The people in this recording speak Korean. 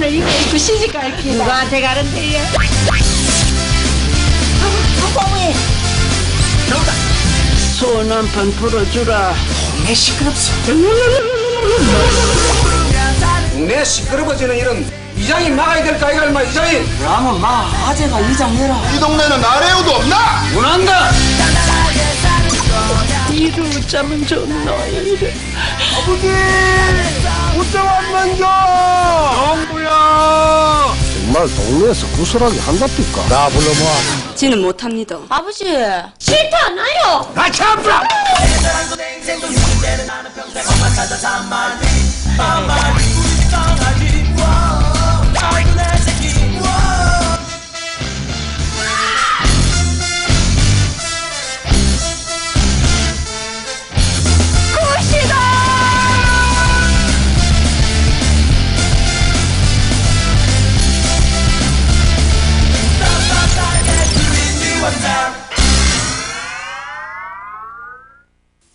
시집 갈 기다. 누구한테 가는데요? 소원 한 판 풀어주라. 내 시끄럽소. 내 시끄러워지는 일은 이장이 막아야 될거 아이가 얼마 이장이 그러면 마 아재가 이장해라. 이 동네는 나래우도 없나? 원한다 이루 짜면 좋노 이래. 정 말 동네에서 구슬하게 한답니까? 나 불러모아 지는 못합니다. 아버지 싫다 나요. 아 참라